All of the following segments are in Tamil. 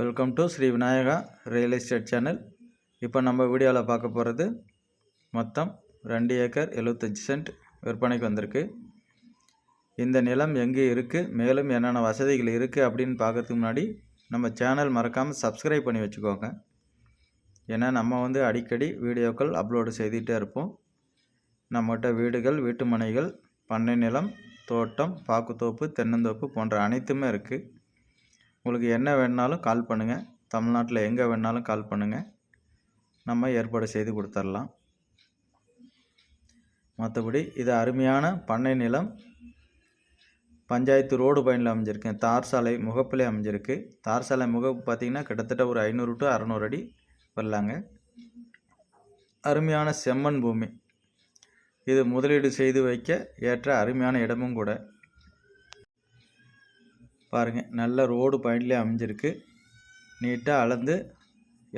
Welcome to Sri Vinayaka real estate channel இப்போ நம்ம வீடியோவில் பார்க்க போகிறது மொத்தம் ரெண்டு ஏக்கர் எழுபத்தஞ்சி சென்ட் விற்பனைக்கு வந்திருக்கு. இந்த நிலம் எங்கே இருக்குது மேலும் என்னென்ன வசதிகள் இருக்குது அப்படின்னு பார்க்கறதுக்கு முன்னாடி நம்ம சேனல் மறக்காமல் சப்ஸ்கிரைப் பண்ணி வச்சுக்கோங்க. ஏன்னா நம்ம வந்து அடிக்கடி வீடியோக்கள் அப்லோடு செய்துகிட்டே இருப்போம். நம்மகிட்ட வீடுகள் வீட்டு மனைகள் பண்ணை நிலம் தோட்டம் பாக்குத்தோப்பு தென்னந்தோப்பு போன்ற அனைத்துமே இருக்குது உங்களுக்கு என்ன வேணுனாலும் கால் பண்ணுங்கள் தமிழ்நாட்டில் எங்கே வேணாலும் கால் பண்ணுங்கள் நம்ம ஏற்பாடு செய்து கொடுத்துர்லாம். மற்றபடி இது அருமையான பண்ணை நிலம். பஞ்சாயத்து ரோடு பயனில் அமைஞ்சிருக்கு. தார் சாலை முகப்பிலே அமைஞ்சிருக்கு. தார் சாலை முகப்பு பார்த்திங்கன்னா கிட்டத்தட்ட ஒரு ஐநூறு டு அறநூறு அடி வரலாங்க. அருமையான செம்மண் பூமி. இது முதலீடு செய்து வைக்க ஏற்ற அருமையான இடமும் கூட. பாருங்கள் நல்ல ரோடு பாயிண்ட்லேயே அமைஞ்சிருக்கு. நீட்டாக அளந்து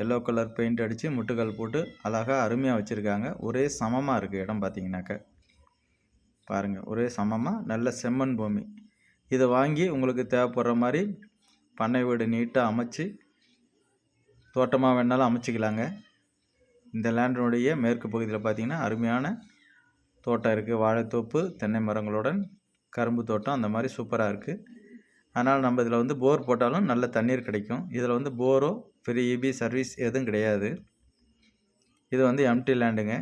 எல்லோ கலர் பெயிண்ட் அடித்து முட்டுக்கல் போட்டு அழகாக அருமையாக வச்சுருக்காங்க. ஒரே சமமாக இருக்குது இடம் பார்த்தீங்கன்னாக்க பாருங்கள் ஒரே சமமாக நல்ல செம்மண் பூமி. இதை வாங்கி உங்களுக்கு தேவைப்படுற மாதிரி பண்ணை வீடு நீட்டாக அமைச்சு தோட்டமாக வேணாலும் அமைச்சிக்கலாங்க. இந்த லேண்டினுடைய மேற்கு பகுதியில் பார்த்திங்கன்னா அருமையான தோட்டம் இருக்குது வாழைத்தோப்பு தென்னை மரங்களுடன் கரும்பு தோட்டம் அந்த மாதிரி சூப்பராக இருக்குது அதனால் நம்ம இதில் வந்து போர் போட்டாலும் நல்ல தண்ணீர் கிடைக்கும். இதில் வந்து போரோ ஃப்ரீ இபி சர்வீஸ் எதுவும் கிடையாது. இது வந்து எம்டி லேண்டுங்க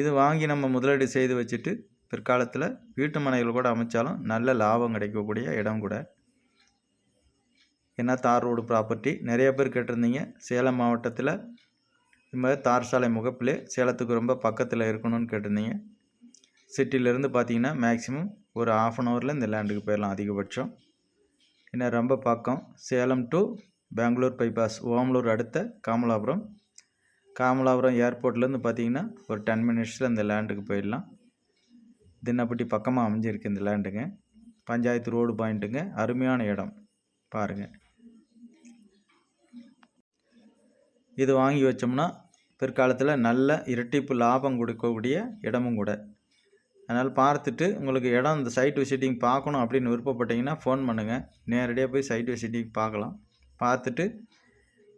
இது வாங்கி நம்ம முதலீடு செய்து வச்சுட்டு பிற்காலத்தில் வீட்டு மனைகள் கூட அமைச்சாலும் நல்ல லாபம் கிடைக்கக்கூடிய இடம் கூட. என்ன தார் ரோடு ப்ராப்பர்ட்டி நிறைய பேர் கேட்டிருந்தீங்க. சேலம் மாவட்டத்தில் இது மாதிரி தார் சாலை முகப்பிலே சேலத்துக்கு ரொம்ப பக்கத்தில் இருக்கணும்னு கேட்டிருந்தீங்க. சிட்டிலேருந்து பார்த்தீங்கன்னா மேக்ஸிமம் ஒரு ஆஃப் அன் ஹவரில் இந்த லேண்டுக்கு போயிடலாம் அதிகபட்சம். இன்னும் ரொம்ப பக்கம். சேலம் டு பெங்களூர் பைபாஸ் ஓமலூர் அடுத்த காமலாபுரம். காமலாபுரம் ஏர்போர்ட்லேருந்து பார்த்தீங்கன்னா ஒரு டென் மினிட்ஸில் இந்த லேண்டுக்கு போயிடலாம். தின்னப்பட்டி பக்கமாக அமைஞ்சிருக்கு இந்த லேண்டுங்க பஞ்சாயத்து ரோடு பாயிண்ட்டுங்க அருமையான இடம். பாருங்கள் இது வாங்கி வச்சோம்னா பிற்காலத்தில் நல்ல இரட்டிப்பு லாபம் கொடுக்கக்கூடிய இடமும் கூட. அதனால் பார்த்துட்டு உங்களுக்கு இடம் இந்த சைட் விசிட்டிங் பார்க்கணும் அப்படின்னு விருப்பப்பட்டீங்கன்னா ஃபோன் பண்ணுங்கள் நேரடியாக போய் சைட் விசிட்டிங் பார்க்கலாம். பார்த்துட்டு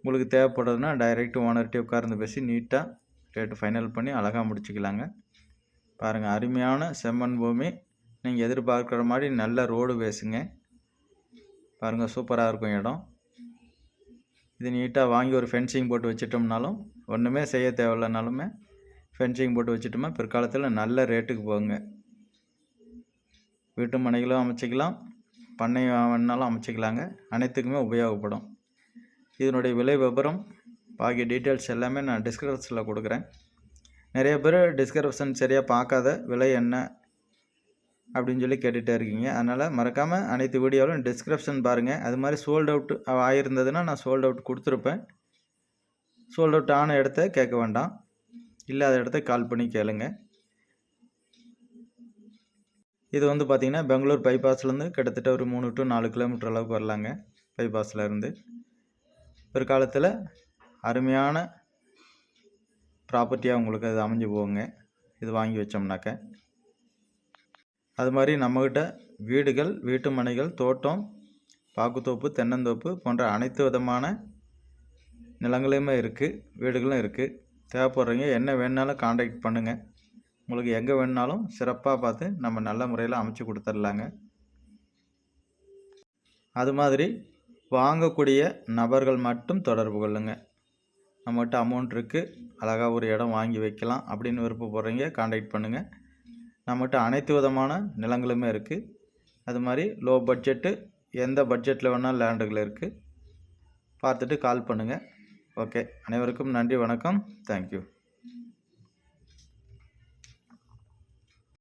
உங்களுக்கு தேவைப்படுறதுன்னா டைரெக்ட் ஓனர்கிட்டே உட்கார்ந்து பேசி நீட்டாக ரேட்டு ஃபைனல் பண்ணி அழகாக முடிச்சுக்கலாங்க. பாருங்கள் அருமையான செம்மண் பூமி. நீங்கள் எதிர்பார்க்குற மாதிரி நல்ல ரோடு பேசுங்க பாருங்கள் சூப்பராக இருக்கும் இடம். இது நீட்டாக வாங்கி ஒரு ஃபென்சிங் போட்டு வச்சிட்டோம்னாலும் ஒன்றுமே செய்ய தேவையில்லைனாலுமே ஃபென்சிங் போட்டு வச்சுட்டோமா பிற்காலத்தில் நல்ல ரேட்டுக்கு போகுங்க. வீட்டு மனைகளும் அமைச்சிக்கலாம் பண்ணை வேணாலும் அமைச்சிக்கலாங்க. அனைத்துக்குமே உபயோகப்படும். இதனுடைய விலை விவரம் பாக்கி டீட்டெயில்ஸ் எல்லாமே நான் டிஸ்கிரிப்ஷனில் கொடுக்குறேன். நிறைய பேர் டிஸ்கிரிப்ஷன் சரியாக பார்க்காத விலை என்ன அப்படின்னு சொல்லி கேட்டுகிட்டே இருக்கீங்க. அதனால் மறக்காமல் அனைத்து வீடியோவிலும் டிஸ்கிரிப்ஷன் பாருங்கள் அது மாதிரி சோல்ட் அவுட் ஆகியிருந்ததுன்னா நான் சோல்ட் அவுட் கொடுத்துருப்பேன். சோல்ட் அவுட் ஆன இடத்த கேட்க வேண்டாம். இல்லாத இடத்த கால் பண்ணி கேளுங்க. இது வந்து பார்த்திங்கன்னா பெங்களூர் பைபாஸ்லேருந்து கிட்டத்தட்ட ஒரு மூணு டு நாலு கிலோமீட்டர் அளவுக்கு வரலாங்க பைபாஸில் இருந்து பிற்காலத்தில் அருமையான ப்ராப்பர்ட்டியாக உங்களுக்கு அது அமைஞ்சு போகுங்க இது வாங்கி வச்சோம்னாக்க. அது மாதிரி நம்மக்கிட்ட வீடுகள் வீட்டு மனைகள் தோட்டம் பாக்குத்தோப்பு தென்னந்தோப்பு போன்ற அனைத்து விதமான நிலங்களையுமே இருக்குது வீடுகளும் இருக்குது தேவைப்படுறீங்க என்ன வேணுனாலும் காண்டாக்ட் பண்ணுங்கள் உங்களுக்கு எங்கே வேணுனாலும் சிறப்பாக பார்த்து நம்ம நல்ல முறையில் அமைச்சு கொடுத்துர்லாங்க அது மாதிரி வாங்கக்கூடிய நபர்கள் மட்டும் தொடர்பு கொள்ளுங்கள் நம்மகிட்ட அமௌண்ட் இருக்குது அழகாக ஒரு இடம் வாங்கி வைக்கலாம் அப்படின்னு விருப்பப்படுறீங்க காண்டாக்ட் பண்ணுங்கள் நம்மகிட்ட அனைத்து விதமான நிலங்களுமே இருக்குது அது மாதிரி லோ பட்ஜெட்டு எந்த பட்ஜெட்டில் வேணால் லேண்டுகள் இருக்குது பார்த்துட்டு கால் பண்ணுங்கள் ஓகே. அனைவருக்கும் நன்றி வணக்கம். தேங்க்யூ.